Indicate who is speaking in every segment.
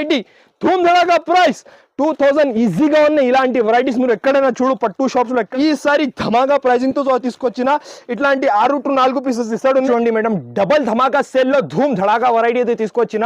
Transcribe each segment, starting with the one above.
Speaker 1: Variety ధూమ్ ధడాగా price two thousand ఈజీగా ఉన్నాయి ఇలాంటి వెరైటీస్ మీరు ఎక్కడైనా చూడు పట్టు షాప్స్లో ఈసారి ధమాగా ప్రైజింగ్తో తీసుకొచ్చిన ఇట్లాంటి ఆరు టు నాలుగు పీసెస్ ఇస్తాడు. చూడండి మేడం డబల్ ధమాకా సేల్లో ధూమ్ ధడాగా వెరైటీ అయితే తీసుకొచ్చిన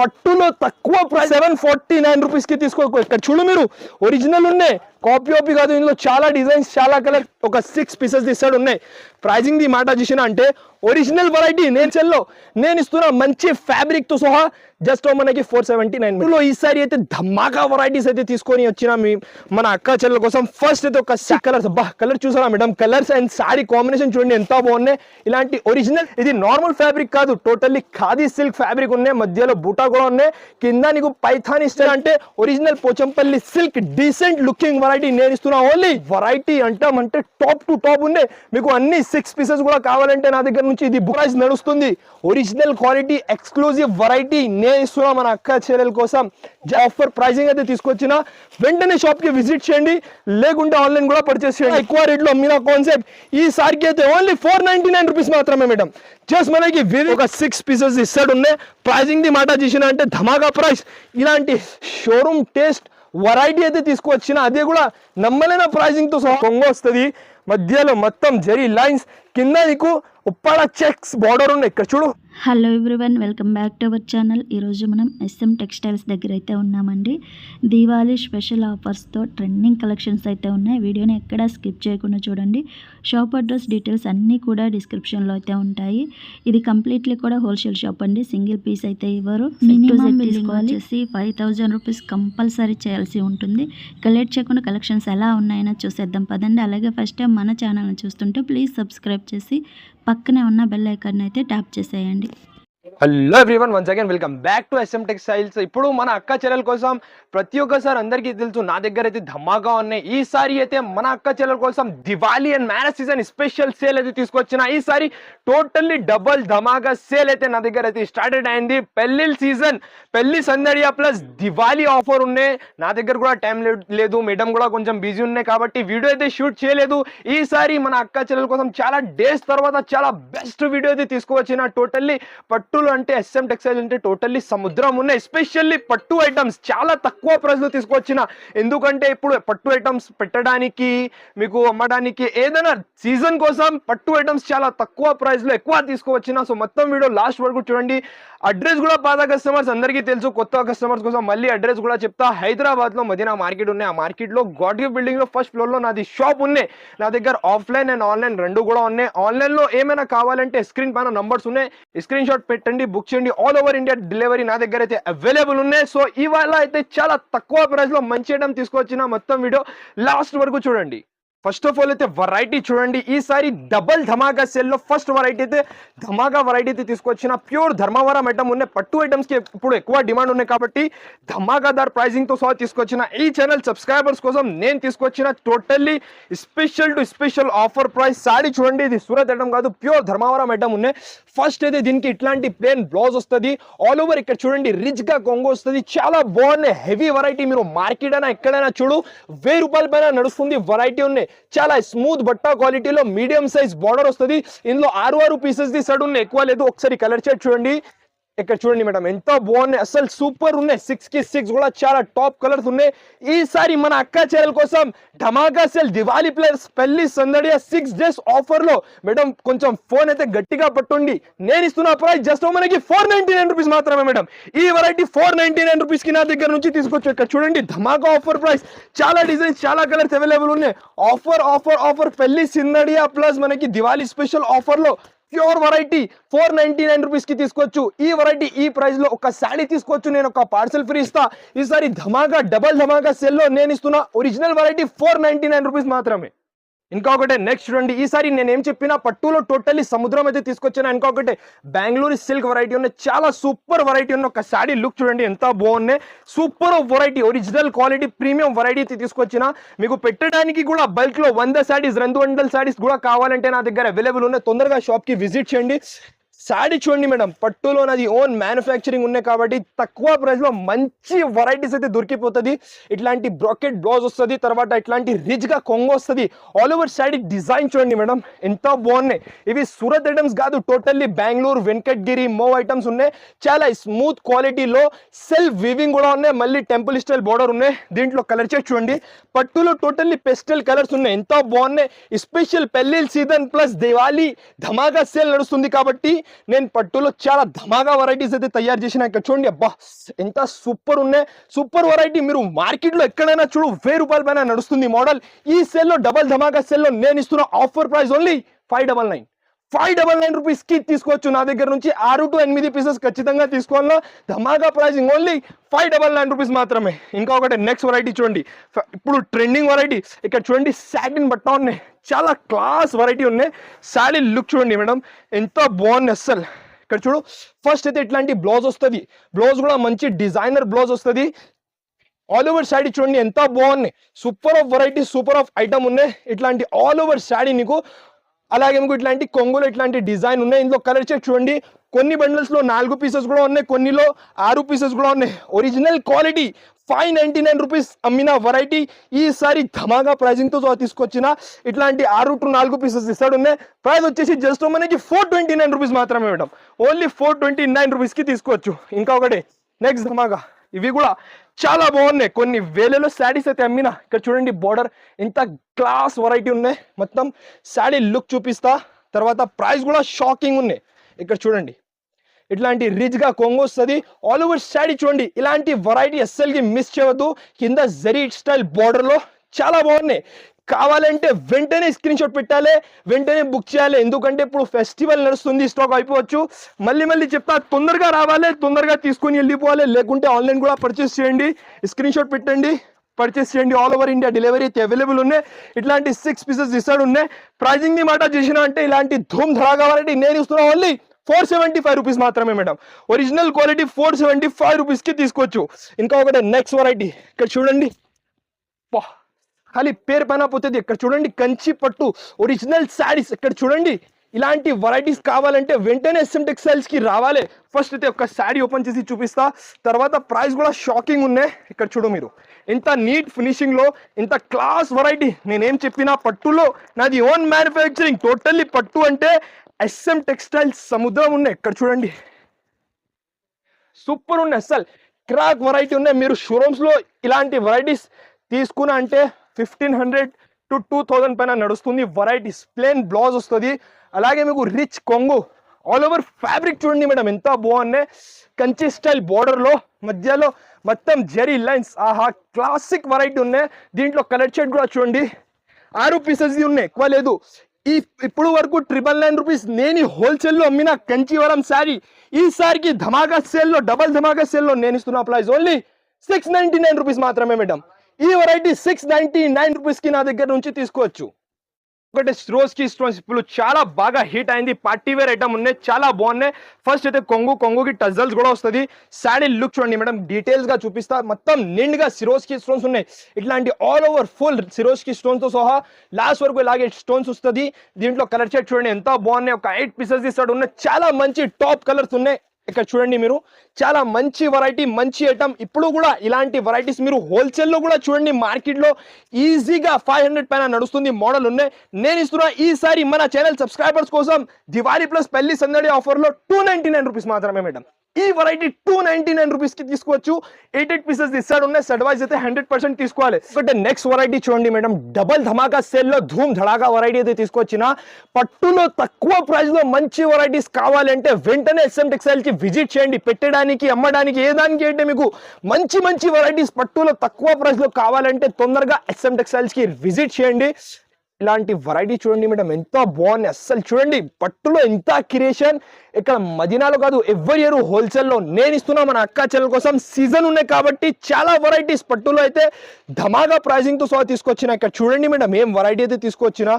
Speaker 1: పట్టులో తక్కువ ప్రైస్ సెవెన్ ఫార్టీ నైన్ రూపీస్కి తీసుకో ఇక్కడ చూడు మీరు ఒరిజినల్ ఉన్నాయి. కాపీ కాపీ కాదు ఇందులో చాలా డిజైన్స్ చాలా కలర్ ఒక సిక్స్ పీసెస్ ఇస్తాడు ఉన్నాయి. ప్రైజింగ్ ది మాట చూసిన అంటే ఒరిజినల్ వెరైటీ నేను సెల్లో నేను ఇస్తున్న మంచి ఫ్యాబ్రిక్తో సహా జస్ట్ మనకి ఫోర్ సెవెంటీ నైన్లో ఈసారి అయితే ధమాకా వెరైటీస్ అయితే తీసుకొని వచ్చిన మీ మన అక్క చెల్లెల కోసం ఫస్ట్ అయితే ఒక కలర్స్ బా కలర్ చూసారా madam colours and sari combination చూడండి ఎంత బాగున్నాయి. ఇలాంటి ఒరిజినల్ ఇది నార్మల్ ఫ్యాబ్రిక్ కాదు టోటల్లీ ఖాదీ సిల్క్ ఫ్యాబ్రిక్ ఉన్నాయి. మధ్యలో బూటా కూడా ఉన్నాయి. కింద నీకు పైథాన్ ఇస్తారు అంటే original Pochampally silk decent looking variety నేను ఇస్తున్నా ఓన్లీ వెరైటీ అంటామంటే టాప్ టు టాప్ ఉండే మీకు అన్ని సిక్స్ పీసెస్ కూడా కావాలంటే నా దగ్గర నుంచి ఇది ప్రైస్ నడుస్తుంది. ఒరిజినల్ క్వాలిటీ ఎక్స్క్లూజివ్ వెరైటీ నేను ఇస్తున్నా మన అక్క చీరల కోసం. ఆఫర్ ప్రైసింగ్ అయితే తీసుకొచ్చిన. వెంటనే షాప్కి విజిట్ చేయండి. లేకుంటే ఆన్లైన్ కూడా పర్చేస్ చేయండి. ఎక్కువ రేట్లో మీనా కాన్సెప్ట్ ఈ సారికి అయితే only four ninety nine rupees మాత్రమే మేడం జస్ట్ మనకి ఒక సిక్స్ పీసెస్ ఇస్తాడు. ఉన్నాయి ప్రైజింగ్ ది మాట చేసిన అంటే ధమాకా ప్రైస్ ఇలాంటి షోరూమ్ టేస్ట్ వెరైటీ అయితే తీసుకువచ్చిన అదే కూడా నమ్మలేన ప్రైజింగ్తో సహా కొంగ వస్తుంది. మధ్యలో మొత్తం జరీ లైన్స్ కింద నీకు ఉప్పాడ చెక్స్ బార్డర్ ఉన్నాయి. ఇక్కడ చూడు.
Speaker 2: Hello everyone welcome back to our channel ఈరోజు మనం ఎస్ఎం టెక్స్టైల్స్ దగ్గర అయితే ఉన్నామండి. దీవాళీ స్పెషల్ ఆఫర్స్తో ట్రెండింగ్ కలెక్షన్స్ అయితే ఉన్నాయి. వీడియోని ఎక్కడా స్కిప్ చేయకుండా చూడండి. షాప్ అడ్రస్ డీటెయిల్స్ అన్నీ కూడా డిస్క్రిప్షన్లో అయితే ఉంటాయి. ఇది కంప్లీట్లీ కూడా హోల్సేల్ షాప్ అండి. సింగిల్ పీస్ అయితే ఇవ్వరు. మినిమం వచ్చేసి ఫైవ్ థౌజండ్ రూపీస్ కంపల్సరీ చేయాల్సి ఉంటుంది. ఇక లేట్ చేయకుండా కలెక్షన్స్ ఎలా ఉన్నాయో చూసేద్దాం. పదండి. అలాగే ఫస్ట్ టైం మన ఛానల్ని చూస్తుంటే ప్లీజ్ సబ్స్క్రైబ్ వచ్చేసి పక్కనే ఉన్న బెల్ ఐకాన్ అయితే ట్యాప్ చేసేయండి.
Speaker 1: Hello everyone once again welcome back to SM Textiles ఇప్పుడు మన అక్క చెల్లెల కోసం ప్రతి ఒక్కసారి అందరికీ తెలుసు నా దగ్గర అయితే ధమాగా ఉన్నాయి. ఈసారి అయితే మన అక్క చెల్లెల కోసం Diwali and marriage season special sale అయితే తీసుకొచ్చిన ఈసారి టోటల్లీ డబల్ ధమాగా సేల్ అయితే నా దగ్గర అయితే స్టార్టెడ్ అయింది. పెళ్ళి సీజన్ పెళ్ళి సందడియా ప్లస్ దివాళీ ఆఫర్ ఉన్నాయి. నా దగ్గర కూడా టైం లేదు మేడం కూడా కొంచెం బిజీ ఉన్నాయి కాబట్టి వీడియో అయితే షూట్ చేయలేదు. ఈసారి మన అక్క చెల్లెల కోసం చాలా డేస్ తర్వాత చాలా బెస్ట్ వీడియో అయితే తీసుకువచ్చిన టోటల్లీ బట్ పట్టులు అంటే ఎస్ఎం టెక్స్టైల్ అంటే టోటల్లీ సముద్రం ఉన్నాయి ఎస్పెషల్లీ పట్టు ఐటమ్స్ చాలా తక్కువ ప్రైస్లో తీసుకొచ్చిన. ఎందుకంటే ఇప్పుడు పట్టు ఐటమ్స్ పెట్టడానికి మీకు అమ్మడానికి ఏదైనా సీజన్ కోసం పట్టు ఐటమ్స్ చాలా తక్కువ ప్రైస్లో ఎక్కువ తీసుకువచ్చిన సో మొత్తం వీడియో లాస్ట్ వరకు చూడండి. అడ్రస్ కూడా పాత కస్టమర్స్ అందరికీ తెలుసు. కొత్త కస్టమర్స్ కోసం మళ్ళీ అడ్రస్ కూడా చెప్తా. హైదరాబాద్లో మదీనా మార్కెట్ ఉన్నాయి. ఆ మార్కెట్లో గాడ్గివ్ బిల్డింగ్లో ఫస్ట్ ఫ్లోర్లో నాది షాప్ ఉన్నాయి. నా దగ్గర ఆఫ్లైన్ అండ్ ఆన్లైన్ రెండు కూడా ఉన్నాయి. ఆన్లైన్లో ఏమైనా కావాలంటే స్క్రీన్ పైన నంబర్స్ ఉన్నాయి. స్క్రీన్ షాట్ పెట్టి. పెట్టండి బుక్ చేయండి. ఆల్ ఓవర్ ఇండియా డెలివరీ నా దగ్గర అయితే అవైలబుల్ ఉన్నాయి. సో ఇవాళ అయితే చాలా తక్కువ ప్రైస్లో మంచి ఐటమ్ తీసుకొచ్చిన మొత్తం వీడియో లాస్ట్ వరకు చూడండి. ఫస్ట్ ఆఫ్ ఆల్ అయితే వెరైటీ చూడండి. ఈసారి డబల్ ధమాకా సెల్లో ఫస్ట్ వెరైటీ అయితే ధమాకా వెరైటీ అయితే తీసుకొచ్చిన ప్యూర్ ధర్మవరం ఐటమ్ ఉన్నాయి. పట్టు ఐటమ్స్కి ఇప్పుడు ఎక్కువ డిమాండ్ ఉన్నాయి కాబట్టి ధమాకాదార్ ప్రైజింగ్తో సహా తీసుకొచ్చిన ఈ ఛానల్ సబ్స్క్రైబర్స్ కోసం నేను తీసుకొచ్చిన totally special to special offer price sari చూడండి ఇది సూరత్ ఐటమ్ కాదు ప్యూర్ ధర్మవరం ఐటమ్ ఉన్నాయి. ఫస్ట్ అయితే దీనికి ఇట్లాంటి ప్లేన్ బ్లౌజ్ వస్తుంది. ఆల్ ఓవర్ ఇక్కడ చూడండి రిచ్గా కొంగు వస్తుంది. చాలా బాగున్నాయి. హెవీ వెరైటీ మీరు మార్కెట్ అయినా ఎక్కడైనా చూడు వెయ్యి రూపాయల పైన నడుస్తుంది వెరైటీ ఉన్నాయి. చాలా స్మూత్ బట్టా క్వాలిటీలో మీడియం సైజ్ బార్డర్ వస్తుంది. ఇందులో ఆరు ఆరు పీసెస్ ది ఉన్నాయి ఎక్కువ లేదు. ఒకసారి కలర్ షర్ట్ చూడండి. ఇక్కడ చూడండి మేడం ఎంత బాగున్నాయి. అసలు సూపర్ ఉన్నాయి. సిక్స్కి సిక్స్ కూడా చాలా టాప్ కలర్స్ ఉన్నాయి. ఈసారి మన అక్క చెల్లెల కోసం ధమాకా సెల్ దివాళీ ప్లస్ పెళ్ళి సందడియా సిక్స్ డేస్ ఆఫర్లో మేడం కొంచెం ఫోన్ అయితే గట్టిగా పట్టుండి. నేను ఇస్తున్న ప్రైస్ జస్ట్ మనకి ఫోర్ నైన్టీ నైన్ రూపీస్ మాత్రమే మేడం. ఈ వెరైటీ ఫోర్ నైన్టీ నైన్ రూపీస్కి నా దగ్గర నుంచి తీసుకొచ్చు. ఇక్కడ చూడండి ధమాకా ఆఫర్ ప్రైస్ చాలా డిజైన్స్ చాలా కలర్స్ అవైలబుల్ ఉన్నాయి. ఆఫర్ ఆఫర్ ఆఫర్ పెళ్ళి సిందడియా ప్లస్ మనకి దివాళీ స్పెషల్ ఆఫర్లో pure variety four ninety nine రూపీస్కి తీసుకోవచ్చు. ఈ వెరైటీ ఈ ప్రైస్లో ఒక శాడీ తీసుకోవచ్చు. నేను ఒక పార్సల్ ఫ్రీ ఇస్తా. ఈసారి ధమాకా డబల్ ధమాకా సెల్లో నేను ఇస్తున్న original variety four ninety nine rupees మాత్రమే. ఇంకొకటి నెక్స్ట్ చూడండి. ఈసారి నేను ఏం చెప్పినా పట్టులో టోటల్లీ సముద్రం అయితే తీసుకొచ్చాను. ఇంకొకటి బెంగళూరు సిల్క్ వెరైటీ ఉన్న చాలా సూపర్ వెరైటీ ఉన్న ఒక శాడీ లుక్ చూడండి ఎంత బాగున్నాయి super variety original quality premium variety అయితే తీసుకొచ్చిన. మీకు పెట్టడానికి కూడా బల్క్లో వంద శాడీస్ రెండు వందల శాడీస్ కూడా కావాలంటే నా దగ్గర అవైలబుల్ ఉన్నాయి. తొందరగా షాప్కి విజిట్ చేయండి. శాడీ చూడండి మేడం పట్టులో నాది ఓన్ మ్యానుఫ్యాక్చరింగ్ ఉన్నాయి కాబట్టి తక్కువ ప్రైస్లో మంచి వెరైటీస్ అయితే దొరికిపోతుంది. ఇట్లాంటి బ్రాకెట్ బ్లౌజ్ వస్తుంది తర్వాత ఇట్లాంటి రిచ్గా కొంగు వస్తుంది. ఆల్ ఓవర్ శాడీ డిజైన్ చూడండి మేడం ఎంత బాగున్నాయి. ఇవి సూరత్ ఐటమ్స్ కాదు టోటల్లీ బెంగళూరు వెంకట్గిరి మో ఐటమ్స్ ఉన్నాయి. చాలా స్మూత్ క్వాలిటీలో సెల్ఫ్ వివింగ్ కూడా ఉన్నాయి. మళ్ళీ టెంపుల్ స్టైల్ బోర్డర్ ఉన్నాయి. దీంట్లో కలర్ చేసి చూడండి. పట్టులో టోటల్లీ పెస్టల్ కలర్స్ ఉన్నాయి. ఎంత బాగున్నాయి. Special పెళ్ళిల్ season plus Diwali dhamaka sale నడుస్తుంది కాబట్టి నేను పట్టులో చాలా ధమాకా వెరైటీస్ అయితే తయారు చేసిన ఇక్కడ చూడండి అబ్బా ఎంత సూపర్ ఉన్నాయి. సూపర్ వెరైటీ మీరు మార్కెట్లో ఎక్కడైనా చూడు వెయ్యి రూపాయల పైన నడుస్తుంది మోడల్ ఈ సెల్లో డబల్ ధమాకా సెల్లో నేను ఇస్తున్న offer price only five double nine five double nine రూపీస్కి తీసుకోవచ్చు నా దగ్గర నుంచి. ఆరు టు ఎనిమిది పీసెస్ ఖచ్చితంగా తీసుకోవాలా? Dhamaka pricing only five double nine rupees మాత్రమే. ఇంకా ఒకటి నెక్స్ట్ వెరైటీ చూడండి ఇప్పుడు ట్రెండింగ్ వెరైటీ ఇక్కడ చూడండి సాటిన్ బట్ట ఉన్నాయి చాలా క్లాస్ వెరైటీ ఉన్నాయి. శాడీ లుక్ చూడండి మేడం. ఎంత బాగుంది అస్సలు. ఇక్కడ చూడు ఫస్ట్ అయితే ఇట్లాంటి బ్లౌజ్ వస్తుంది. బ్లౌజ్ కూడా మంచి డిజైనర్ బ్లౌజ్ వస్తుంది. ఆల్ ఓవర్ శాడీ చూడండి ఎంత బాగున్నాయి super of variety super of item ఉన్నాయి. ఇట్లాంటి ఆల్ ఓవర్ శాడీ నీకు అలాగే మీకు ఇట్లాంటి కొంగులు ఇట్లాంటి డిజైన్ ఉన్నాయి. ఇందులో కలర్ చెక్ చూడండి. కొన్ని బండిల్స్లో నాలుగు పీసెస్ కూడా ఉన్నాయి. కొన్నిలో ఆరు పీసెస్ కూడా ఉన్నాయి. Original quality five ninety nine rupees అమ్మిన వెరైటీ ఈసారి ధమాగా ప్రైజింగ్తో తీసుకొచ్చిన ఇట్లాంటి ఆరు టు నాలుగు పీసెస్ ఇస్తాడు ఉన్నాయి. ప్రైస్ వచ్చేసి జస్ట్ మనకి ఫోర్ ట్వంటీ నైన్ రూపీస్ మాత్రమే madam only four twenty nine రూపీస్కి తీసుకోవచ్చు. ఇంకా ఒకటి. నెక్స్ట్ ధమాగా. ఇవి కూడా చాలా బాగున్నాయి. కొన్ని వేలలో శారీస్ అయితే అమ్మిన ఇక్కడ చూడండి బార్డర్ ఎంత క్లాస్ వెరైటీ ఉన్నాయి. మొత్తం శారీ లుక్ చూపిస్తా. తర్వాత ప్రైస్ కూడా షాకింగ్ ఉన్నాయి. ఇక్కడ చూడండి. ఇట్లాంటి రిచ్గా కొంగు వస్తుంది. ఆల్ ఓవర్ శాడీ చూడండి. ఇలాంటి వెరైటీ అస్సలకి మిస్ చేయవద్దు. కింద జరీ స్టైల్ బార్డర్లో చాలా బాగున్నాయి. కావాలంటే వెంటనే స్క్రీన్ షాట్ పెట్టాలి వెంటనే బుక్ చేయాలి. ఎందుకంటే ఇప్పుడు ఫెస్టివల్ నడుస్తుంది స్టాక్ అయిపోవచ్చు. మళ్ళీ మళ్ళీ చెప్తా తొందరగా రావాలి తొందరగా తీసుకొని వెళ్ళిపోవాలి. లేకుంటే ఆన్లైన్ కూడా పర్చేస్ చేయండి. స్క్రీన్ షాట్ పెట్టండి పర్చేస్ చేయండి. ఆల్ ఓవర్ ఇండియా డెలివరీ అయితే అవైలబుల్ ఉన్నాయి. ఇట్లాంటి సిక్స్ పీసెస్ ఇస్తాడు ఉన్నాయి. ప్రైజింగ్ని మాట చేసిన అంటే ఇలాంటి ధూమ్ ధర కావాలంటే నేను ఇస్తున్నా only four seventy five rupees మాత్రమే madam original quality four seventy five రూపీస్కి తీసుకోవచ్చు. ఇంకా ఒకటి నెక్స్ట్ వెరైటీ ఇక్కడ చూడండి. పా ఖాళీ పేరు పైన పోతుంది. ఇక్కడ చూడండి కంచి పట్టు ఒరిజినల్ శారీస్ ఇక్కడ చూడండి ఇలాంటి వెరైటీస్ కావాలంటే వెంటనే ఎస్ఎం టెక్స్టైల్స్ రావాలి. ఫస్ట్ అయితే ఒక శారీ ఓపెన్ చేసి చూపిస్తా. తర్వాత ప్రైస్ కూడా షాకింగ్ ఉన్నాయి. ఇక్కడ చూడు మీరు. ఇంత నీట్ ఫినిషింగ్లో ఇంత క్లాస్ వెరైటీ నేనేం చెప్పినా పట్టులో నాది ఓన్ మ్యానుఫ్యాక్చరింగ్ టోటల్లీ పట్టు అంటే ఎస్ఎం టెక్స్టైల్స్ సముద్రం ఉన్నాయి. ఇక్కడ చూడండి. సూపర్ ఉన్నాయి అసలు క్రాక్ వెరైటీ ఉన్నాయి. మీరు షోరూమ్స్లో ఇలాంటి వెరైటీస్ తీసుకున్నా అంటే fifteen hundred to two thousand పైన నడుస్తుంది. వెరైటీస్ ప్లేన్ బ్లౌజ్ వస్తుంది. అలాగే మీకు రిచ్ కొంగు ఆల్ ఓవర్ ఫ్యాబ్రిక్ చూడండి మేడం ఎంత బాగున్నాయి కంచి స్టైల్ బార్డర్లో మధ్యలో మొత్తం జెరీ లైన్స్ ఆహా క్లాసిక్ వెరైటీ ఉన్నాయి. దీంట్లో కలర్ షేడ్ కూడా చూడండి. ఆరు పీసెస్ ఉన్నాయి ఎక్కువ లేదు. ఈ ఇప్పుడు వరకు ట్రిపుల్ నైన్ రూపీస్ నేను హోల్సేల్లో అమ్మిన కంచివరం శారీ ఈ ధమాకా సేల్లో డబల్ ధమాకా సేల్లో నేను ఇస్తున్న price only six ninety nine rupees మాత్రమే మేడం. ఈ వెరైటీ సిక్స్ నైన్టీ నైన్ రూపీస్కి నా దగ్గర నుంచి తీసుకోవచ్చు. ఒకటి స్ట్రోస్కి స్టోన్స్ ఇప్పుడు చాలా బాగా హిట్ అయింది. పార్టీ వేర్ ఐటమ్ ఉన్నాయి చాలా బాగున్నాయి. ఫస్ట్ అయితే కొంగు కొంగుకి టజల్స్ కూడా వస్తుంది. శాడీ లుక్ చూడండి మేడం డీటెయిల్స్గా చూపిస్తా. మొత్తం నిండుగా సిరోస్కి స్టోన్స్ ఉన్నాయి. ఇట్లాంటి ఆల్ ఓవర్ ఫుల్ సిరోస్కి స్టోన్స్తో సహా లాస్ట్ వరకు ఇలాగే స్టోన్స్ వస్తుంది. దీంట్లో కలర్ షేడ్ చూడండి ఎంత బాగున్నాయి. ఒక ఎయిట్ పీసెస్ ఇస్తాడు ఉన్నాయి. చాలా మంచి టాప్ కలర్స్ ఉన్నాయి. ఇక్కడ చూడండి మీరు చాలా మంచి వెరైటీ మంచి ఐటమ్ ఇప్పుడు కూడా ఇలాంటి వెరైటీస్ మీరు హోల్సేల్లో కూడా చూడండి మార్కెట్లో ఈజీగా ఫైవ్ హండ్రెడ్ పైన నడుస్తుంది మోడల్ ఉన్నాయి. నేను ఇస్తున్న ఈసారి మన ఛానల్ సబ్స్క్రైబర్స్ కోసం దివాళీ ప్లస్ పెళ్ళి సందడి ఆఫర్లో టూ నైన్టీ నైన్ రూపీస్ మాత్రమే మేడం ఈ వెరైటీ టూ నైన్టీ నైన్ రూపీస్కి తీసుకోవచ్చు. ఎయిట్ ఎయిట్ పీసెస్ ఇస్తాడు ఉన్నాయి. సెట్ వైజ్ అయితే హండ్రెడ్ పర్సెంట్ తీసుకోవాలి. బట్ నెక్స్ట్ వెరైటీ చూడండి మేడం. డబల్ ధమాకా సేల్లో ధూమ్ ధడాకా వెరైటీ అయితే తీసుకొచ్చిన. పట్టులో తక్కువ ప్రైస్లో మంచి వెరైటీస్ కావాలంటే వెంటనే ఎస్ఎం టెక్స్టైల్కి విజిట్ చేయండి. పెట్టడానికి అమ్మడానికి ఏ దానికి ఏంటి మీకు? మంచి మంచి వెరైటీస్ పట్టులో తక్కువ ప్రైస్లో కావాలంటే తొందరగా ఎస్ఎం టెక్స్టైల్స్కి విజిట్ చేయండి. ఇలాంటి వెరైటీ చూడండి మేడం. ఎంత బాగుంది అస్సలు చూడండి. పట్టులో ఎంత క్రియేషన్ ఇక్కడ మదీనాలో కాదు ఎవ్రీ ఇయర్ హోల్సేల్లో నేను ఇస్తున్నా మన అక్క చెల్లెల కోసం. సీజన్ ఉన్నాయి కాబట్టి చాలా వెరైటీస్ పట్టులో అయితే ధమాగా ప్రైజింగ్తో సహా తీసుకొచ్చిన. ఇక్కడ చూడండి మేడం ఏం వెరైటీ అయితే తీసుకొచ్చిన.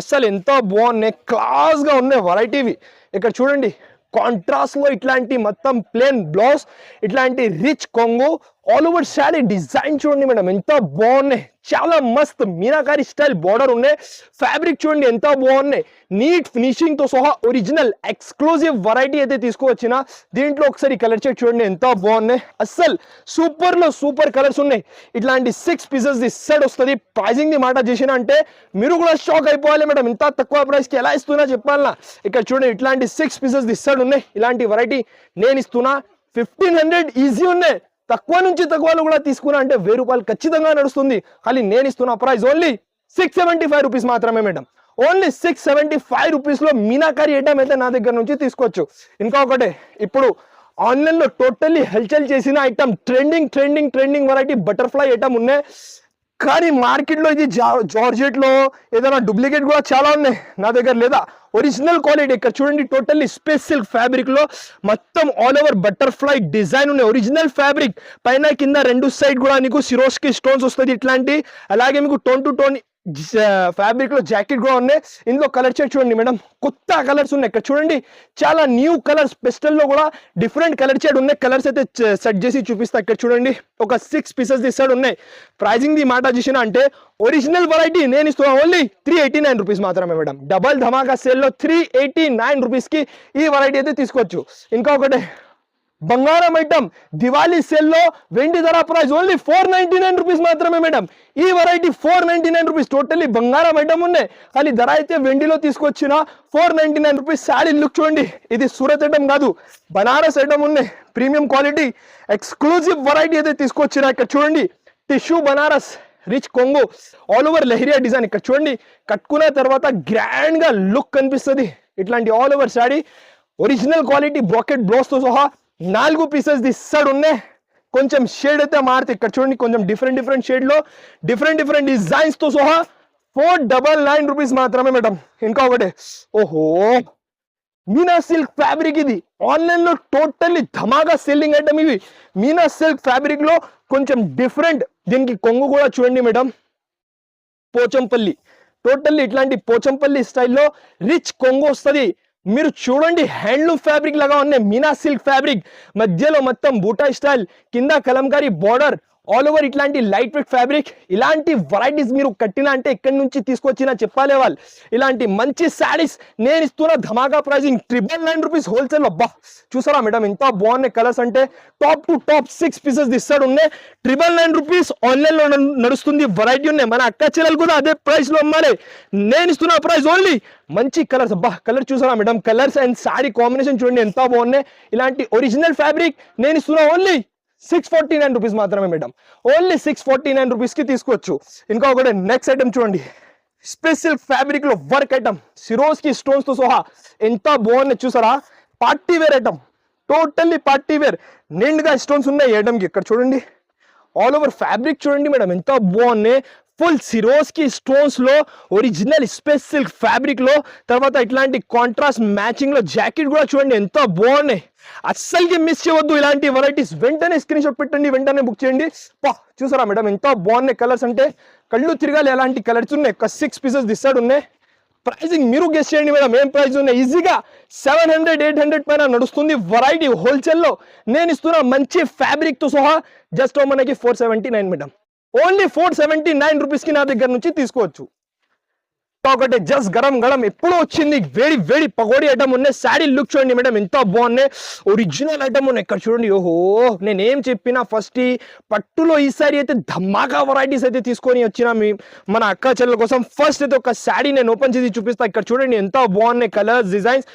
Speaker 1: అస్సలు ఎంత బాగున్నాయి. క్లాస్గా ఉన్నాయి వెరైటీవి ఇక్కడ చూడండి కాంట్రాస్ట్లో ఇట్లాంటి మొత్తం ప్లేన్ బ్లౌజ్ ఇట్లాంటి రిచ్ కొంగు ఆల్ ఓవర్ శారీ డిజైన్ చూడండి మేడం ఎంత బాగున్నాయి. చాలా మస్త్. మీనాకారి స్టైల్ బార్డర్ ఉన్నాయి. ఫ్యాబ్రిక్ చూడండి ఎంత బాగున్నాయి. నీట్ ఫినిషింగ్తో సహా ఒరిజినల్ ఎక్స్క్లూజివ్ వెరైటీ అయితే తీసుకువచ్చిన. దీంట్లో ఒకసారి కలర్ చెక్ చూడండి ఎంత బాగున్నాయి. అస్సలు సూపర్లో సూపర్ కలర్స్ ఉన్నాయి. ఇట్లాంటి సిక్స్ పీసెస్ ది సెట్ వస్తుంది. ప్రైజింగ్ ది మాట చేసిన అంటే మీరు కూడా షాక్ అయిపోవాలి మేడం. ఇంత తక్కువ ప్రైస్కి ఎలా ఇస్తున్నా చెప్పాలనా ఇక్కడ చూడండి ఇట్లాంటి సిక్స్ పీసెస్ ది సెట్ ఉన్నాయి. ఇలాంటి వెరైటీ నేను ఇస్తున్నా. ఫిఫ్టీన్ హండ్రెడ్ ఈజీ ఉన్నాయి. తక్కువ నుంచి తక్కువలో కూడా తీసుకున్నా అంటే వెయ్యి రూపాయలు ఖచ్చితంగా నడుస్తుంది. కానీ నేను ఇస్తున్న price only six seventy five rupees మాత్రమే madam only six seventy five రూపీస్లో మీనాకారి ఐటమ్ అయితే నా దగ్గర నుంచి తీసుకోవచ్చు. ఇంకా ఒకటి ఇప్పుడు ఆన్లైన్లో టోటల్లీ హల్చల్ చేసిన item trending trending trending variety butterfly item ఉన్నాయి. కానీ మార్కెట్లో ఇది జార్జెట్లో ఏదైనా డూప్లికేట్ కూడా చాలా ఉన్నాయి. నా దగ్గర లేదా? ఒరిజినల్ క్వాలిటీ ఇక్కడ చూడండి టోటల్లీ స్పేస్ సిల్క్ మొత్తం ఆల్ ఓవర్ బటర్ఫ్లై డిజైన్ ఉన్నాయి. ఒరిజినల్ ఫ్యాబ్రిక్ పైన కింద రెండు సైడ్ కూడా నీకు సిరోస్కి స్టోన్స్ వస్తుంది ఇట్లాంటి. అలాగే మీకు టోన్ టు టోన్ ఫ్యాబ్రిక్లో జాకెట్ కూడా ఉన్నాయి. ఇందులో కలర్ షేడ్ చూడండి మేడం? కొత్త కలర్స్ ఉన్నాయి. ఇక్కడ చూడండి. చాలా న్యూ కలర్స్ పెస్టల్లో కూడా డిఫరెంట్ కలర్ షేడ్ ఉన్నాయి. కలర్స్ అయితే సెట్ చేసి చూపిస్తా ఇక్కడ చూడండి. ఒక సిక్స్ పీసెస్ దిస్తాడు ఉన్నాయి. ప్రైజింగ్ ది మాట చేసిన అంటే ఒరిజినల్ వెరైటీ నేను ఇస్తున్నా. Only three eighty nine rupees మాత్రమే మేడం. డబల్ ధమాకా సేల్లో త్రీ ఎయిటీ నైన్ రూపీస్కి ఈ వెరైటీ అయితే తీసుకోవచ్చు. ఇంకా ఒకటి బంగారం ఐటమ్. దివాళీ సెల్లో వెండి ధర price only four ninety nine rupees మాత్రమే మేడం ఈ variety four ninety nine rupees totally బంగారం ఐటమ్ ఉన్నాయి. కానీ ధర అయితే వెండిలో తీసుకొచ్చిన four ninety nine rupees sari look చూడండి. ఇది సూరత్ ఐటమ్ కాదు బనారస్ ఐటమ్ ఉన్నాయి. ప్రీమియం క్వాలిటీ ఎక్స్క్లూజివ్ వెరైటీ అయితే తీసుకొచ్చిన ఇక్కడ చూడండి. టిష్యూ బనారస్ రిచ్ కొంగు ఆల్ ఓవర్ లెహరియా డిజైన్ ఇక్కడ చూడండి. కట్టుకున్న తర్వాత గ్రాండ్గా లుక్ కనిపిస్తుంది. ఇట్లాంటి all over sari original quality bracket బ్లౌస్తో సహా నాలుగు పీసెస్ దిస్తాడు ఉన్నాయి. కొంచెం షేడ్ అయితే మారితే ఇక్కడ చూడండి కొంచెం డిఫరెంట్ డిఫరెంట్ షేడ్లో డిఫరెంట్ డిఫరెంట్ డిజైన్స్తో సహా ఫోర్ డబల్ నైన్ రూపీస్ మాత్రమే మేడం ఇంకా ఒకటి. ఓహో! మీనా సిల్క్ ఫ్యాబ్రిక్ ఇది. ఆన్లైన్లో టోటల్లీ ధమాగా సెల్లింగ్ ఐటమ్ ఇవి. మీనా సిల్క్ ఫ్యాబ్రిక్లో కొంచెం డిఫరెంట్ దీనికి కొంగు కూడా చూడండి మేడం పోచంపల్లి. టోటల్లీ ఇట్లాంటి పోచంపల్లి స్టైల్లో రిచ్ కొంగు వస్తుంది. మీరు చూడండి హ్యాండ్లూమ్ ఫ్యాబ్రిక్ లాగా ఉన్నాయి. Meena silk fabric. మధ్యలో మొత్తం బూటా స్టైల్ కింద కలంకారీ బార్డర్ ఆల్ ఓవర్ ఇట్లాంటి లైట్ వెయిట్ ఫ్యాబ్రిక్ ఇలాంటి వెరైటీస్ మీరు కట్టిన అంటే ఎక్కడి నుంచి తీసుకొచ్చినా చెప్పాలే వాళ్ళు. ఇలాంటి మంచి శారీస్ నేను ఇస్తున్న ధమాకా pricing triple nine rupees wholesale అబ్బా. చూసారా మేడం ఎంత బాగున్నాయి కలర్స్ అంటే top to top six pieces ఇస్తాడు ఉన్నాయి. ట్రిపుల్ నైన్ రూపీస్ ఆన్లైన్లో నడుస్తుంది వెరైటీ ఉన్నాయి. మన అక్క చెల్లెలు కూడా అదే ప్రైస్లో అమ్మాలి. నేను ఇస్తున్న ప్రైస్ ఓన్లీ మంచి కలర్స్ అబ్బా. కలర్ చూసారా madam? Colours and sari combination చూడండి ఎంత బాగున్నాయి. ఇలాంటి ఒరిజినల్ ఫ్యాబ్రిక్ నేను ఇస్తున్నా only six forty nine rupees మాత్రమే madam only six forty nine రూపీస్కి తీసుకోవచ్చు. ఇంకా ఒకటి నెక్స్ట్ ఐటమ్ చూడండి. స్పెషల్ ఫ్యాబ్రిక్లో వర్క్ ఐటమ్ సిరోస్కి స్టోన్స్తో సహా ఎంత బాగున్నాయి చూసారా? Party wear item totally party wear నిండుగా స్టోన్స్ ఉన్నాయి ఐటమ్కి ఇక్కడ చూడండి. ఆల్ ఓవర్ ఫ్యాబ్రిక్ చూడండి మేడం ఎంత బాగున్నాయి. ఫుల్ సిరోస్కి స్టోన్స్లో స్టోన్స్లో ఒరిజినల్ స్పెస్ సిల్క్ ఫ్యాబ్రిక్లో తర్వాత ఇట్లాంటి కాంట్రాస్ట్ మ్యాచింగ్లో జాకెట్ కూడా చూడండి ఎంత బాగున్నాయి. అస్సలకి మిస్ చేయవద్దు. ఇలాంటి వెరైటీస్ వెంటనే స్క్రీన్ షాట్ పెట్టండి వెంటనే బుక్ చేయండి. పా చూసారా మేడం ఎంత బాగున్నాయి కలర్స్ అంటే కళ్ళు తిరగాలి ఎలాంటి కలర్స్ ఉన్నాయి. ఒక సిక్స్ పీసెస్ దిస్తాడు ఉన్నాయి. ప్రైజింగ్ మీరు గెస్ట్ చేయండి మేడం ఏం ప్రైజ్ ఉన్నాయి? ఈజీగా సెవెన్ హండ్రెడ్ ఎయిట్ హండ్రెడ్ పైన నడుస్తుంది వెరైటీ హోల్సేల్లో నేను ఇస్తున్న మంచి ఫ్యాబ్రిక్తో సహా జస్ట్ మనకి four seventy nine madam only four seventy nine రూపీస్కి నా దగ్గర నుంచి తీసుకోవచ్చు. ఒకటి జస్ట్ గరం గరం ఎప్పుడు వచ్చింది. వేడి వేడి పకోడీ ఐటమ్ ఉన్నాయి. శారీ లుక్ చూడండి మేడం ఎంత బాగున్నాయి. ఒరిజినల్ ఐటమ్ ఉన్నాయి. ఇక్కడ చూడండి. ఓహో నేనేం చెప్పినా ఫస్ట్ ఈ పట్టులో ఈ అయితే ధమాకా వెరైటీస్ అయితే తీసుకొని వచ్చిన మీ మన అక్క చెల్లెల కోసం ఫస్ట్ అయితే ఒక శారీ నేను ఓపెన్ చేసి చూపిస్తా. ఇక్కడ చూడండి ఎంత బాగున్నాయి కలర్స్ డిజైన్స్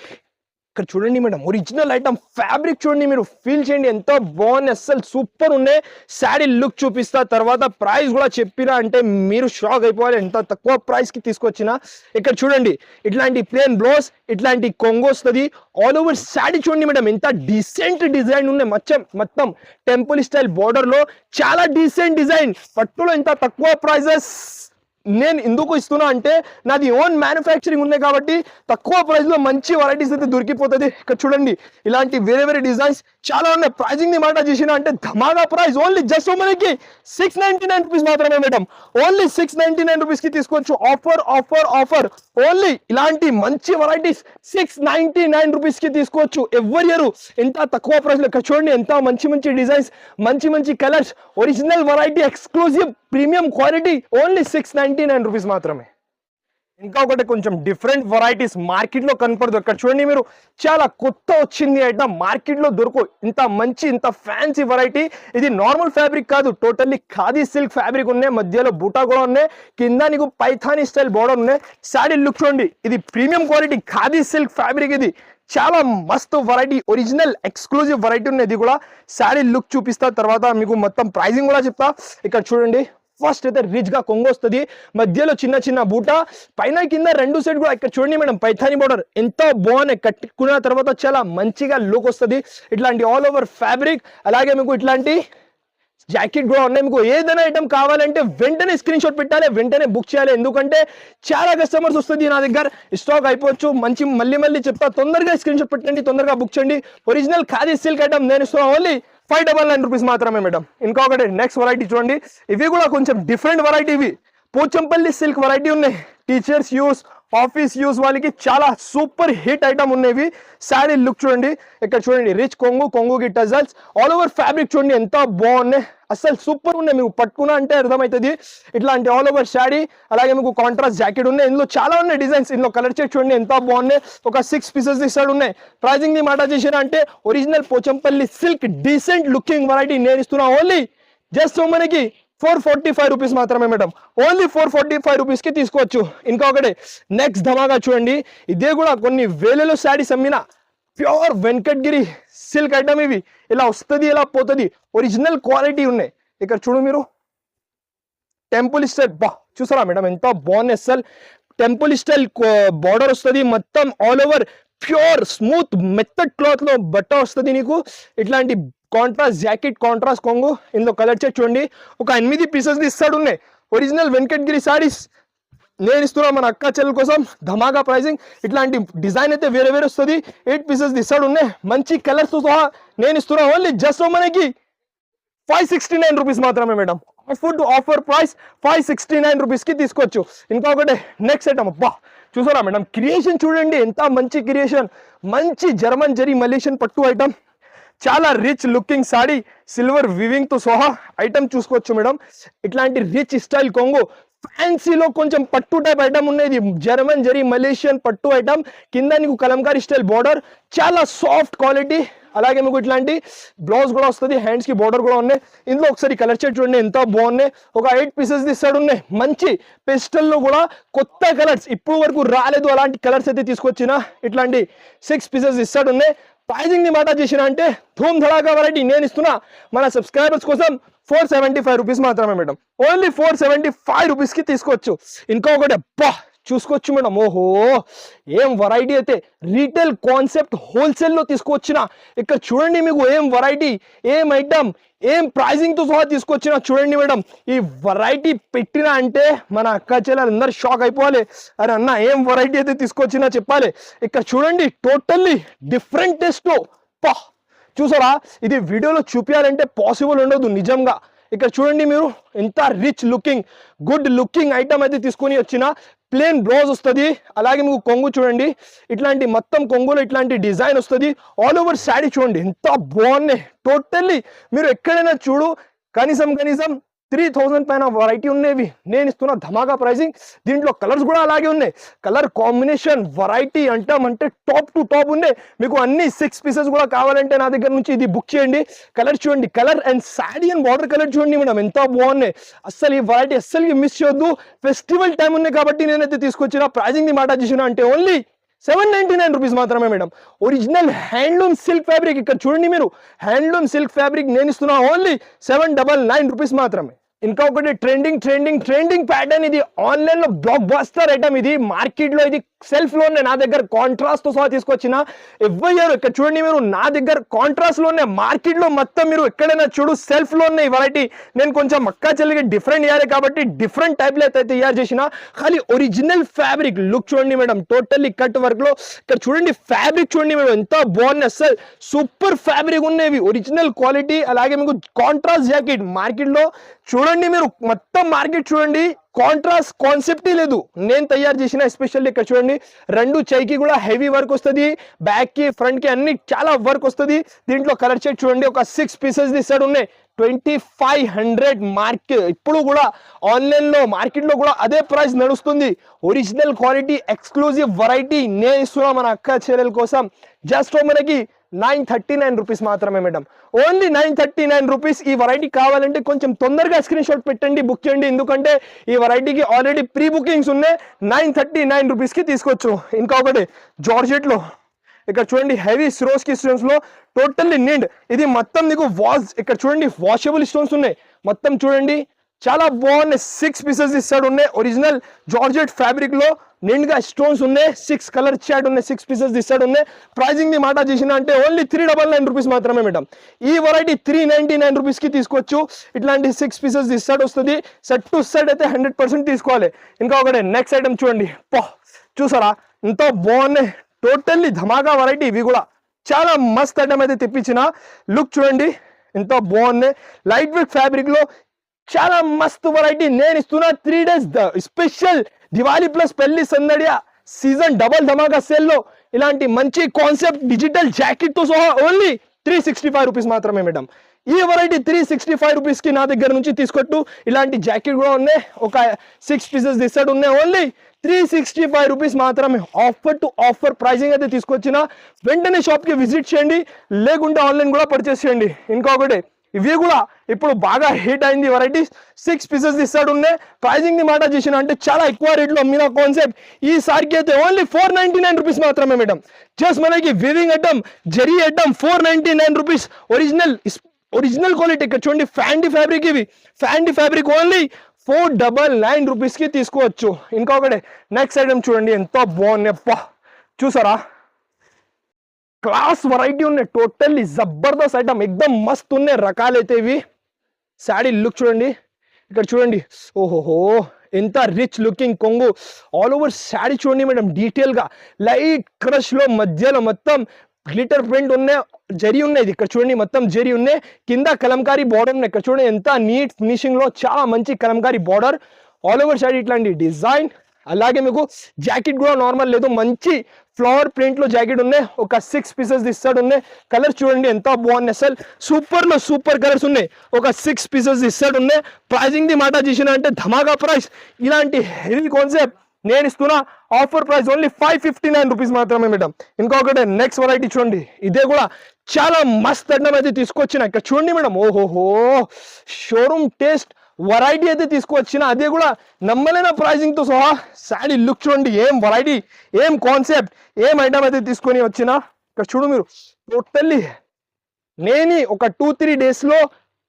Speaker 1: ఇక్కడ చూడండి మేడం ఒరిజినల్ ఐటమ్ ఫ్యాబ్రిక్ చూడండి మీరు ఫీల్ చేయండి ఎంత బాగుంది అస్సలు సూపర్ ఉన్నాయి శారీ లుక్ చూపిస్తా తర్వాత ప్రైస్ కూడా చెప్పినా అంటే మీరు షాక్ అయిపోవాలి ఎంత తక్కువ ప్రైస్కి తీసుకొచ్చినా తీసుకొచ్చిన. ఇక్కడ చూడండి ఇట్లాంటి ప్లేన్ బ్లౌజ్ ఇట్లాంటి కొంగు వస్తుంది. ఆల్ ఓవర్ శారీ చూడండి మేడం ఎంత డీసెంట్ డిజైన్ ఉన్నాయి మొత్తం మొత్తం టెంపుల్ స్టైల్ బార్డర్లో చాలా డీసెంట్ డిజైన్ పట్టులో ఇంత తక్కువ ప్రైజెస్ నేను ఎందుకు ఇస్తున్నా అంటే నాది ఓన్ మ్యానుఫ్యాక్చరింగ్ ఉన్నాయి కాబట్టి తక్కువ ప్రైస్లో మంచి వెరైటీస్ అయితే దొరికిపోతుంది. ఇక్కడ చూడండి ఇలాంటి వేరే వేరే డిజైన్స్ చాలా ఉన్నాయి. ప్రైజింగ్ని మాట చేసిన అంటే ధమాగా ప్రైస్ ఓన్లీ జస్ట్ మనకి సిక్స్ నైన్టీ నైన్ రూపీస్ మాత్రమే madam. Only six ninety nine రూపీస్కి తీసుకోవచ్చు. ఆఫర్ ఆఫర్ ఆఫర్ ఓన్లీ ఇలాంటి మంచి వెరైటీస్ సిక్స్ నైన్టీ నైన్ రూపీస్కి తీసుకోవచ్చు. ఎవరి ఇయర్ ఎంత తక్కువ ప్రైస్లో ఇక్కడ చూడండి ఎంత మంచి మంచి డిజైన్స్ మంచి మంచి colours original variety exclusive premium quality only six ninety nine rupees మాత్రమే. ఇంకా ఒకటి కొంచెం డిఫరెంట్ వెరైటీస్ మార్కెట్లో కనపడదు. అక్కడ చూడండి మీరు చాలా కొత్త వచ్చింది అయినా మార్కెట్లో దొరుకు దొరకు ఇంత మంచి ఇంత ఫ్యాన్సీ వెరైటీ ఇది నార్మల్ ఫ్యాబ్రిక్ కాదు టోటల్లీ ఖాదీ సిల్క్ ఫ్యాబ్రిక్ ఉన్నాయి. మధ్యలో బూటా కూడా ఉన్నాయి. కింద నీకు పైథానీ స్టైల్ బోర్డర్ ఉన్నాయి. శారీ లుక్ చూడండి ఇది premium quality khadi silk fabric ఇది. చాలా మస్తు వెరైటీ ఒరిజినల్ ఎక్స్క్లూజివ్ వెరైటీ ఉంది కూడా శారీ లుక్ చూపిస్తా. తర్వాత మీకు మొత్తం ప్రైజింగ్ కూడా చెప్తా. ఇక్కడ చూడండి ఫస్ట్ అయితే రిచ్గా కొంగు వస్తుంది. మధ్యలో చిన్న చిన్న బూట. పైన కింద రెండు సైడ్ కూడా ఇక్కడ చూడండి మేడం పైథాని బోర్డర్ ఎంత బాగున్నాయి. కట్టుకున్న తర్వాత చాలా మంచిగా లుక్ వస్తుంది. ఇట్లాంటి ఆల్ ఓవర్ ఫ్యాబ్రిక్ అలాగే మీకు ఇట్లాంటి జాకెట్ కూడా ఉన్నాయి. మీకు ఏదైనా ఐటమ్ కావాలంటే వెంటనే స్క్రీన్ షాట్ పెట్టాలి వెంటనే బుక్ చేయాలి. ఎందుకంటే చాలా కస్టమర్స్ వస్తుంది నా దగ్గర. స్టాక్ అయిపోవచ్చు. మంచి మళ్ళీ మళ్ళీ చెప్తా. తొందరగా స్క్రీన్ షాట్ పెట్టండి తొందరగా బుక్ చేయండి. ఒరిజినల్ ఖాదీ సిల్క్ ఐటమ్ నేను ఇస్తున్నా only five double nine rupees మాత్రమే మేడం. ఇంకొకటి నెక్స్ట్ వెరైటీ చూడండి. ఇవి కూడా కొంచెం డిఫరెంట్ వెరైటీ ఇవి. పోచంపల్లి సిల్క్ వెరైటీ ఉన్నాయి. టీచర్స్ యూస్ ఆఫీస్ యూస్ వాళ్ళకి చాలా సూపర్ హిట్ ఐటమ్ ఉన్నవి. శారీ లుక్ చూడండి. ఇక్కడ చూడండి. రిచ్ కొంగు కొంగుకి టజల్స్ ఆల్ ఓవర్ ఫ్యాబ్రిక్ చూడండి. ఎంత బాగున్నాయి. అసలు సూపర్ ఉన్నాయి. మీకు పట్టుకున్నా అంటే అర్థమవుతుంది ఇట్లాంటి ఆల్ ఓవర్ శారీ అలాగే మీకు కాంట్రాస్ట్ జాకెట్ ఉన్నాయి. ఇందులో చాలా ఉన్నాయి డిజైన్స్. ఇందులో కలర్ చెక్ చూడండి. ఎంత బాగున్నాయి. ఒక సిక్స్ పీసెస్ ఇస్తాడు ఉన్నాయి. ప్రైజింగ్ని మాట చేసిన అంటే original Pochampally silk decent looking variety నేను ఇస్తున్నా ఓన్లీ జస్ట్ మనకి ఫోర్ ఫార్టీ ఫైవ్ రూపీస్ మాత్రమే madam. Only four forty five రూపీస్కి తీసుకోవచ్చు. ఇంకొకటి నెక్స్ట్ ధమాగా చూడండి. ఇదే కూడా కొన్ని వేలలో శారీస్ అమ్మిన ప్యూర్ వెంకట్గిరి సిల్క్ ఐటమ్ ఇవి. ఇలా వస్తుంది ఇలా పోతుంది. ఒరిజినల్ క్వాలిటీ ఉన్నాయి. ఇక్కడ చూడు మీరు. టెంపుల్ స్టైల్ బా చూసారా మేడం ఎంత బాగుంది అసలు టెంపుల్ స్టైల్ బార్డర్ వస్తుంది. మొత్తం ఆల్ ఓవర్ ప్యూర్ స్మూత్ మెత్తడ్ క్లాత్లో బట్ట వస్తుంది నీకు. ఇట్లాంటి కాంట్రాస్ట్ జాకెట్ కాంట్రాస్ట్ కొంగు ఇందులో కలర్ చే చూడండి. ఒక ఎనిమిది పీసెస్ ఇస్తాడు ఉన్నాయి. ఒరిజినల్ వెంకటగిరి సారీస్ నేను ఇస్తున్నా మన అక్క చెల్లెల కోసం. ధమాకా ప్రైజింగ్ ఇట్లాంటి డిజైన్ అయితే వేరే వేరే వస్తుంది. ఎయిట్ పీసెస్ ఇస్తాడు ఉన్నాయి. మంచి కలర్స్ సహా నేను ఇస్తున్నా. ఓన్లీ జస్ట్ మనకి ఫైవ్ సిక్స్టీ నైన్ రూపీస్ మాత్రమే madam full offer price five sixty nine రూపీస్కి తీసుకోవచ్చు. ఇంకొకటి నెక్స్ట్ ఐటమ్ అబ్బా చూసారా మేడం క్రియేషన్ చూడండి. ఎంత మంచి క్రియేషన్ మంచి జర్మన్ జరీ మలేషియన్ పట్టు ఐటమ్ చాలా రిచ్ లుకింగ్ సాడీ సిల్వర్ వివింగ్తో సహా ఐటమ్ చూసుకోవచ్చు మేడం. ఇట్లాంటి రిచ్ స్టైల్ కొంగు ఫ్యాన్సీలో కొంచెం పట్టు టైప్ ఐటమ్ ఉన్నది. జర్మన్ జరీ మలేషియన్ పట్టు ఐటమ్ కింద నీకు కలంకారీ స్టైల్ బార్డర్ చాలా సాఫ్ట్ క్వాలిటీ అలాగే మీకు ఇట్లాంటి బ్లౌజ్ కూడా వస్తుంది. హ్యాండ్స్కి బార్డర్ కూడా ఉన్నాయి. ఇందులో ఒకసారి కలర్ షర్ట్ చూడండి ఎంత బాగున్నాయి. ఒక ఎయిట్ పీసెస్ ఇస్తాడు ఉన్నాయి. మంచి పెస్టల్లో కూడా కొత్త కలర్స్ ఇప్పుడు వరకు రాలేదు అలాంటి కలర్స్ అయితే తీసుకొచ్చిన. ఇట్లాంటి సిక్స్ పీసెస్ ఇస్తాడు ఉన్నాయి. ప్రైజింగ్ని మాట చేసిన అంటే ధూమ్ ధడాకా వెరైటీ నేను ఇస్తున్నా. మన సబ్స్క్రైబర్స్ కోసం ఫోర్ సెవెంటీ ఫైవ్ రూపీస్ మాత్రమే madam. Only four seventy five రూపీస్కి తీసుకోవచ్చు. ఇంకొకటి అబ్బా! చూసుకోవచ్చు మేడం. ఓహో ఏం వెరైటీ అయితే రీటైల్ కాన్సెప్ట్ హోల్సేల్లో తీసుకొచ్చిన ఇక్కడ చూడండి మీకు ఏం వెరైటీ ఏం ఐటమ్ ఏం ప్రైజింగ్తో సహా తీసుకొచ్చిన చూడండి మేడం. ఈ వెరైటీ పెట్టిన అంటే మన అక్క చెల్లెలు అందరు షాక్ అయిపోవాలి. అరే అన్న ఏం వెరైటీ అయితే తీసుకొచ్చినా చెప్పాలి. ఇక్కడ చూడండి టోటల్లీ డిఫరెంట్ టెస్ట్ పా చూసారా? ఇది వీడియోలో చూపించాలంటే పాసిబుల్ ఉండదు నిజంగా. ఇక్కడ చూడండి మీరు ఎంత rich looking good looking item అయితే తీసుకొని వచ్చిన ప్లేన్ బ్లౌజ్ వస్తుంది. అలాగే మీకు కొంగు చూడండి ఇట్లాంటి మొత్తం కొంగులో ఇట్లాంటి డిజైన్ వస్తుంది. ఆల్ ఓవర్ శారీ చూడండి ఎంత బాగున్నాయి. టోటల్లీ మీరు ఎక్కడైనా చూడు కనీసం కనీసం త్రీ థౌజండ్ పైన వెరైటీ ఉన్నవి. నేను ఇస్తున్న ధమాకా ప్రైజింగ్ దీంట్లో కలర్స్ కూడా అలాగే ఉన్నాయి. కలర్ కాంబినేషన్ వెరైటీ అంటామంటే టాప్ టు టాప్ ఉన్నాయి. మీకు అన్ని సిక్స్ పీసెస్ కూడా కావాలంటే నా దగ్గర నుంచి ఇది బుక్ చేయండి. కలర్ చూడండి. Colour and sari and water colour చూడండి మేడం. ఎంత బాగున్నాయి. అస్సలు ఈ వెరైటీ అస్సలు మిస్ చేయొద్దు. ఫెస్టివల్ టైం ఉన్నాయి కాబట్టి నేనైతే తీసుకొచ్చిన ప్రైజింగ్ మాట చేసిన అంటే only seven ninety nine rupees మాత్రమే madam. Original handloom silk fabric ఇక్కడ చూడండి మీరు. హ్యాండ్లూమ్ సిల్క్ ఫ్యాబ్రిక్ నేను ఇస్తున్నా only seven double nine rupees మాత్రమే. ఇంకొకటి ట్రెండింగ్ ట్రెండింగ్ ట్రెండింగ్ ప్యాటర్న్ ఇది. ఆన్లైన్లో బ్లాక్ బాస్టర్ ఐటమ్ ఇది మార్కెట్లో ఇది సెల్ఫ్లోనే నా దగ్గర కాంట్రాస్ట్తో సహా తీసుకొచ్చిన ఇవ్వయ్యారు. ఇక్కడ చూడండి మీరు నా దగ్గర కాంట్రాస్ట్లోనే మార్కెట్లో మొత్తం మీరు ఎక్కడైనా చూడు సెల్ఫ్లోనే ఈ వెరైటీ నేను కొంచెం మక్కా చెల్లికి డిఫరెంట్ ఇయ్యాలి కాబట్టి డిఫరెంట్ టైప్లో అయితే తయారు చేసిన ఖాళీ ఒరిజినల్ ఫ్యాబ్రిక్ లుక్ చూడండి మేడం టోటల్లీ కట్ వర్క్లో. ఇక్కడ చూడండి ఫ్యాబ్రిక్ చూడండి మేడం ఎంత బాగుంది అసలు సూపర్ ఫ్యాబ్రిక్ ఉన్నవి ఒరిజినల్ క్వాలిటీ అలాగే మీకు కాంట్రాస్ట్ జాకెట్ మార్కెట్లో. చూడండి మీరు మొత్తం మార్కెట్ చూడండి. కాంట్రాస్ట్ కాన్సెప్టే లేదు. నేను తయారు చేసిన ఎస్పెషల్లీ ఇక్కడ చూడండి రెండు చైకి కూడా హెవీ వర్క్ వస్తుంది. బ్యాక్కి ఫ్రంట్కి అన్ని చాలా వర్క్ వస్తుంది. దీంట్లో కలర్ షర్ట్ చూడండి ఒక సిక్స్ పీసెస్ తీసాడు ఉన్నాయి. ట్వంటీ ఫైవ్ హండ్రెడ్ మార్కెట్ ఇప్పుడు కూడా ఆన్లైన్లో మార్కెట్లో కూడా అదే ప్రైస్ నడుస్తుంది. ఒరిజినల్ క్వాలిటీ ఎక్స్క్లూజివ్ వెరైటీ నేను ఇస్తున్నా మన అక్క చెల్లెల కోసం. జస్ట్ మనకి నైన్ థర్టీ నైన్ రూపీస్ మాత్రమే madam. Only nine thirty nine rupees ఈ వెరైటీ కావాలంటే కొంచెం తొందరగా స్క్రీన్ షాట్ పెట్టండి బుక్ చేయండి. ఎందుకంటే ఈ వెరైటీకి ఆల్రెడీ ప్రీ బుకింగ్స్ ఉన్నాయి. నైన్ థర్టీ నైన్ రూపీస్కి తీసుకోవచ్చు ఇంకా ఒకటి జార్జెట్లో ఇక్కడ చూడండి హెవీ స్రోస్కి స్టోన్స్లో టోటల్లీ నిండ్ ఇది మొత్తం నీకు వాష్ ఇక్కడ చూడండి వాషబుల్ స్టోన్స్ ఉన్నాయి. మొత్తం చూడండి. చాలా బాగున్నాయి. సిక్స్ పీసెస్ ఇస్తాడు ఉన్నాయి. ఒరిజినల్ జార్జెట్ ఫ్యాబ్రిక్లో నిండుగా స్టోన్స్ ఉన్నాయి. సిక్స్ కలర్ చాట్ ఉన్నాయి. సిక్స్ పీసెస్ ఇస్తాడు ఉన్నాయి. ప్రైజింగ్ ది మాట చేసిన అంటే only three double nine rupees మాత్రమే మేడం ఈ వెరైటీ త్రీ నైన్టీ నైన్ రూపీస్కి తీసుకోవచ్చు. ఇట్లాంటి సిక్స్ పీసెస్ ఇస్తాడు వస్తుంది. సెట్ టు సెట్ అయితే హండ్రెడ్ పర్సెంట్ తీసుకోవాలి. ఇంకా ఒకటి నెక్స్ట్ ఐటమ్ చూడండి. పో చూసారా? ఎంతో బాగున్నాయి. టోటల్లీ ధమాకా వెరైటీ ఇవి కూడా. చాలా మస్త్ ఐటమ్ అయితే తెప్పించిన. లుక్ చూడండి. ఎంత బాగున్నాయి. లైట్ వెయిట్ ఫ్యాబ్రిక్లో చాలా మస్త్ వెరైటీ నేను ఇస్తున్నా three days special Diwali plus పెళ్ళి సందడియా సీజన్ డబల్ ధమాకా సెల్లో ఇలాంటి మంచి కాన్సెప్ట్ డిజిటల్ జాకెట్తో సహా only three sixty five rupees madam madam ఈ వెరైటీ త్రీ సిక్స్టీ ఫైవ్ రూపీస్కి నా దగ్గర నుంచి తీసుకొట్టు. ఇలాంటి జాకెట్ కూడా ఉన్నాయి. ఒక సిక్స్ పీసెస్ దిస్తాడు ఉన్నాయి. Only three sixty five rupees మాత్రమే. ఆఫర్ టు ఆఫర్ ప్రైసింగ్ అయితే తీసుకొచ్చిన. వెంటనే షాప్కి విజిట్ చేయండి. లేకుంటే ఆన్లైన్ కూడా పర్చేస్ చేయండి. ఇంకొకటి ఇవి కూడా ఇప్పుడు బాగా హిట్ అయింది. వెరైటీస్ సిక్స్ పీసెస్ ఇస్తాడు ఉన్నాయి. ప్రైజింగ్ ది మాట చేసిన అంటే చాలా ఎక్కువ రేట్లో అమ్మిన కాన్సెప్ట్ ఈసారికి అయితే only four ninety nine rupees madam madam just మనకి వివింగ్ అడ్డం జెరీ అడ్డం four ninety nine rupees original original quality ఇక్కడ చూడండి. ఫ్యాండీ ఫ్యాబ్రిక్ ఇవి. Fancy fabric only four double nine రూపీస్కి తీసుకోవచ్చు. ఇంకొకటి నెక్స్ట్ ఐటమ్ చూడండి. ఎంతో బాగున్నాయి. చూసారా? క్లాస్ వెరైటీ ఉన్నాయి. టోటల్లీ జబర్దస్త్ ఐటమ్ ఎక్దమ్ మస్త్ ఉన్నాయి. రకాలైతే ఇవి. శాడీ లుక్ చూడండి. ఇక్కడ చూడండి. ఓహోహో ఎంత రిచ్ లుకింగ్ కొంగు. ఆల్ ఓవర్ శాడీ చూడండి మేడం డీటెయిల్గా లైట్ క్రష్లో మధ్యలో మొత్తం గ్లిటర్ ప్రింట్ ఉన్నాయి. జరి ఉన్నాయి. ఇక్కడ చూడండి. మొత్తం జరి ఉన్నాయి. కింద కలంకారీ బార్డర్ ఉన్నాయి. ఇక్కడ చూడండి. ఎంత నీట్ ఫినిషింగ్లో చాలా మంచి kalamkari border all over sari ఇట్లాంటి డిజైన్ అలాగే మీకు జాకెట్ కూడా నార్మల్ లేదు. మంచి ఫ్లవర్ ప్రింట్లో జాకెట్ ఉన్నాయి. ఒక సిక్స్ పీసెస్ ఇస్తాడు ఉన్నాయి. కలర్స్ చూడండి ఎంత బాగున్నాయి అసలు. సూపర్లో సూపర్ కలర్స్ ఉన్నాయి. ఒక సిక్స్ పీసెస్ ఇస్తాడు ఉన్నాయి. ప్రైజింగ్ ది మాట చేసిన అంటే ధమాకా ప్రైస్ ఇలాంటి హెవీ కాన్సెప్ట్ నేను ఇస్తున్నా offer price only five fifty nine rupees మాత్రమే మేడం ఇంకొకటి నెక్స్ట్ వెరైటీ చూడండి. ఇదే కూడా చాలా మస్త్ అడ్డం అయితే తీసుకొచ్చిన. ఇక్కడ చూడండి మేడం ఓహోహో. షోరూమ్ టేస్ట్ వెరైటీ అయితే తీసుకువచ్చిన అదే కూడా నమ్మలేన ప్రైజింగ్తో సహా శాడీ లుక్ చూడండి ఏం వెరైటీ ఏం కాన్సెప్ట్ ఏం ఐటమ్ అయితే తీసుకొని వచ్చిన ఇక్కడ చూడు మీరు టోటల్లీ నేని ఒక టూ త్రీ డేస్లో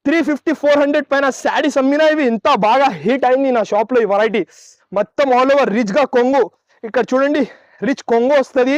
Speaker 1: త్రీ ఫిఫ్టీ ఫోర్ హండ్రెడ్ పైన శారీస్ అమ్మినా ఇవి ఇంత బాగా హీట్ అయింది నా షాప్లో ఈ వెరైటీ మొత్తం ఆల్ ఓవర్ రిచ్గా కొంగు. ఇక్కడ చూడండి రిచ్ కొంగు వస్తుంది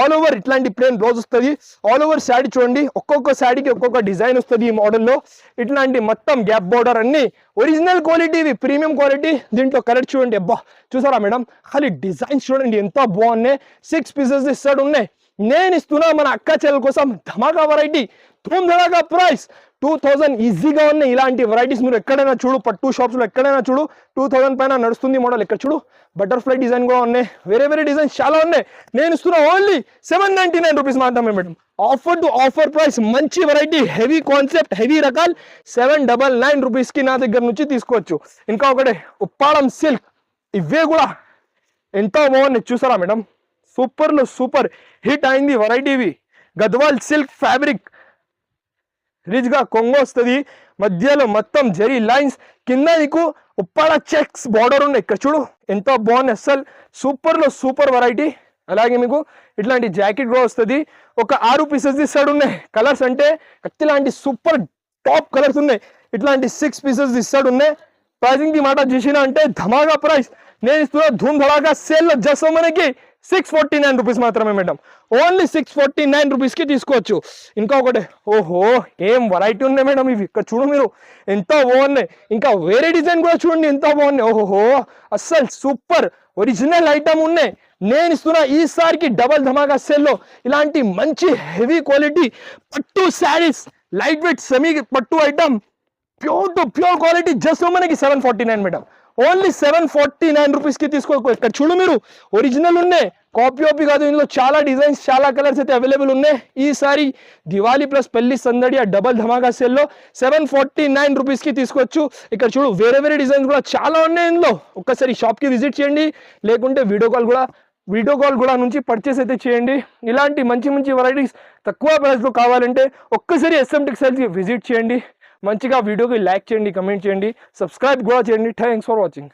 Speaker 1: ఆల్ ఓవర్ ఇట్లాంటి ప్లేన్ బ్లౌజ్ వస్తుంది. ఆల్ ఓవర్ శాడీ చూడండి ఒక్కొక్క శాడీకి ఒక్కొక్క డిజైన్ వస్తుంది ఈ మోడల్లో. ఇట్లాంటి మొత్తం గ్యాప్ బోర్డర్ అన్ని ఒరిజినల్ క్వాలిటీ ఇవి ప్రీమియం క్వాలిటీ దీంట్లో కలర్ చూడండి అబ్బా చూసారా మేడం? ఖాళీ డిజైన్స్ చూడండి ఎంత బాగున్నాయి. సిక్స్ పీసెస్ ఇస్తాడు ఉన్నాయి. నేను ఇస్తున్నా మన అక్క చెల్లెల కోసం ధమాకా వెరైటీ ధూమ్ ప్రైస్ టూ థౌజండ్ ఈజీగా ఉన్నాయి ఇలాంటి వెరైటీస్ మీరు ఎక్కడైనా చూడు పట్టు షాప్స్లో ఎక్కడైనా చూడు టూ థౌజండ్ పైన నడుస్తుంది మోడల్ ఇక్కడ చూడు? బటర్ఫ్లై డిజైన్ కూడా ఉన్నాయి. వేరే వేరే డిజైన్స్ చాలా ఉన్నాయి. నేను ఇస్తున్న only seven ninety nine rupees మాత్రమే madam offer to offer price మంచి వెరైటీ హెవీ కాన్సెప్ట్ హెవీ రకాల్ సెవెన్ డబల్ నైన్ రూపీస్కి నా దగ్గర నుంచి తీసుకోవచ్చు. ఇంకా ఒకటి ఉప్పాడం సిల్క్ ఇవే కూడా ఎంతో బాగున్నాయి చూసారా మేడం సూపర్లో సూపర్ హిట్ అయింది వెరైటీ ఇవి. గద్వాల్ సిల్క్ ఫ్యాబ్రిక్ రిచ్గా కొంగు వస్తుంది. మధ్యలో మొత్తం జరీ లైన్స్. కింద నీకు ఉప్పాడ చెక్స్ బార్డర్ ఉన్నాయి. ఇక్కడ చూడు ఎంతో బాగుంది అస్సలు. సూపర్లో సూపర్ వెరైటీ. అలాగే మీకు ఇట్లాంటి జాకెట్ కూడా వస్తుంది. ఒక ఆరు పీసెస్ ఇస్తాడు ఉన్నాయి. కలర్స్ అంటే లాంటి సూపర్ టాప్ కలర్స్ ఉన్నాయి. ఇట్లాంటి సిక్స్ పీసెస్ ఇస్తాడు ఉన్నాయి. ప్రైజింగ్ ది మాట చూసిన అంటే ధమాగా ప్రైస్ నేను ఇస్తున్నా ధూమ్ ధడాగా సేల్లో జస్ట్ మనకి సిక్స్ ఫార్టీ నైన్ రూపీస్ మాత్రమే madam only six forty nine రూపీస్కి తీసుకోవచ్చు. ఇంకా ఒకటి ఓహో ఏం వెరైటీ ఉన్నాయి మేడం ఇవి? ఇక్కడ చూడు మీరు ఎంత బాగున్నాయి. ఇంకా వేరే డిజైన్ కూడా చూడండి ఎంత బాగున్నాయి. ఓహో అస్సలు సూపర్ ఒరిజినల్ ఐటమ్ ఉన్నాయి. నేను ఇస్తున్న ఈసారికి డబల్ ధమాకా సెల్లో ఇలాంటి మంచి హెవీ క్వాలిటీ పట్టు శారీస్ లైట్ వెయిట్ సెమీ పట్టు item pure to pure quality just మనకి seven forty nine madam only seven forty nine రూపీస్కి తీసుకో ఇక్కడ చూడు మీరు ఒరిజినల్ ఉన్నాయి. కాపీ కాపీ కాదు ఇందులో చాలా డిజైన్స్ చాలా కలర్స్ అయితే అవైలబుల్ ఉన్నాయి. ఈసారి దివాళీ ప్లస్ పెళ్ళి సందడి ఆ డబల్ ధమాకా సెల్లో సెవెన్ ఫార్టీ నైన్ రూపీస్కి తీసుకోవచ్చు ఇక్కడ చూడు వేరే వేరే డిజైన్స్ కూడా చాలా ఉన్నాయి ఇందులో. ఒక్కసారి షాప్కి విజిట్ చేయండి. లేకుంటే వీడియో కాల్ కూడా వీడియో కాల్ కూడా నుంచి పర్చేస్ అయితే చేయండి. ఇలాంటి మంచి మంచి వెరైటీస్ తక్కువ ప్రైస్లో కావాలంటే ఒక్కసారి ఎస్ఎం టెక్స్టైల్స్కి విజిట్ చేయండి. మంచిగా వీడియోకి లైక్ చేయండి కమెంట్ చేయండి. సబ్స్క్రైబ్ కూడా చేయండి. Thanks for watching